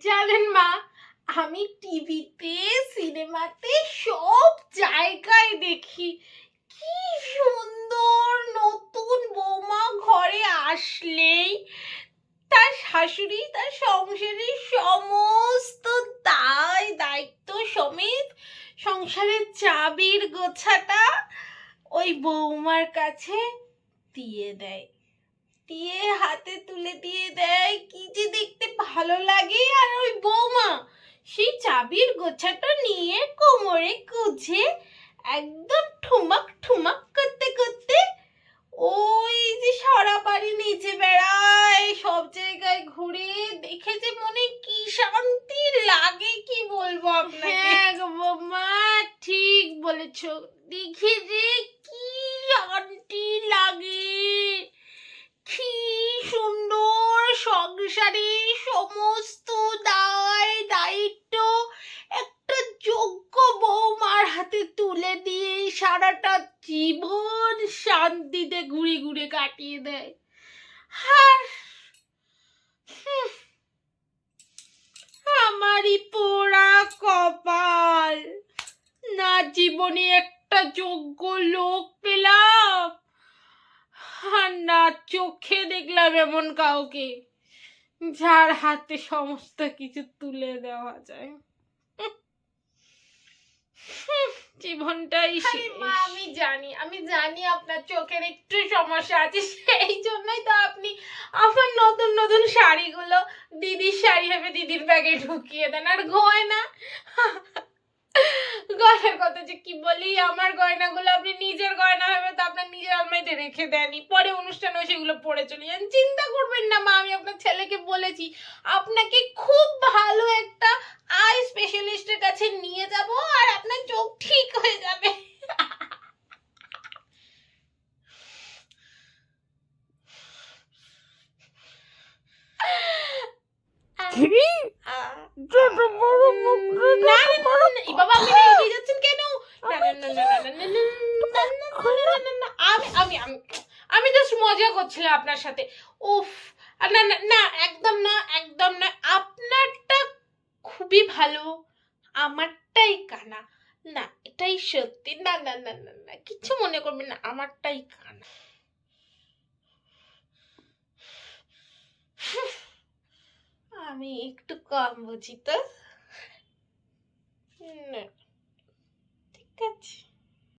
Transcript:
জানেন মা, আমি টিভিতে, সিনেমাতে সব জায়গায় দেখি। কি সুন্দর নতুন বৌমা ঘরে আসলেই। তার শাশুড়ি, তার সংসারের সমস্ত দায়, দায়িত্ব সমেত সংসারের চাবির গোছাটা ওই বৌমার কাছে দিয়ে দেয়। দিয়ে হাতে তুলে দিয়ে দেয়। কি যে ভালো লাগে আর ওই বৌমা, সেই চাবির গোছাটা নিয়ে কোমরে গুজে একদম ঠুমাক ঠুমাক করতে করতে ওই যে সারা বাড়ি নিচে বেড়ায়, সব জায়গায় ঘুরে দেখে যে মনে কি শান্তি লাগে, কি বলব আপনাকে? হ্যাঁ বৌমা, ঠিক বলেছ। দেখে যে কি শান্তি লাগে কি সুন্দর সংসারে সমস্ত দায়, দায়িত্ব একটা যোগ্য বৌমার হাতে তুলে দিয়ে সারাটা জীবন শান্তিতে ঘুরে ঘুরে কাটিয়ে দেয়। আর আমারই পোড়া কপাল। না জীবনে একটা যোগ্য লোক পেলাম, আর না চোখে দেখলাম এমন কাউকে। যার হাতে সমস্ত কিছু তুলে দেওয়া যায়। জীবনটাই আমি জানি আমি জানি আপনার চোখের একটু সমস্যা আছে সেই জন্যই তো আপনি আমার নতুন নতুন শাড়িগুলো দিদির শাড়ি হবে দিদির ব্যাগে ঢুকিয়ে দেন আর গয়না। গয়নার কথা যে কি বলি আমার গয়নাগুলো আপনি নিজের আলমারিতে রেখে দেয়নি পরে অনুষ্ঠানে সেগুলো পরে চলে যান চিন্তা করবেন না মা আমি আপনার ছেলেকে বলেছি আপনাকে খুব ভালো একটা আই স্পেশালিস্টের কাছে নিয়ে যাব আর আপনার চোখ ঠিক হয়ে যাবে বাবা আপনি এগিয়ে যাচ্ছেন কেন না না না না না মজা করছিলাম আপনার সাথে। উফ না না একদম না একদম না, আপনারটা খুবই ভালো, আমারটাই কানা। না, এটাই সত্যি, না না না না না কিচ্ছু মনে করবেন না, আমারটাই কানা। আমি একটু কম বুঝি তো? ঠিক আছে।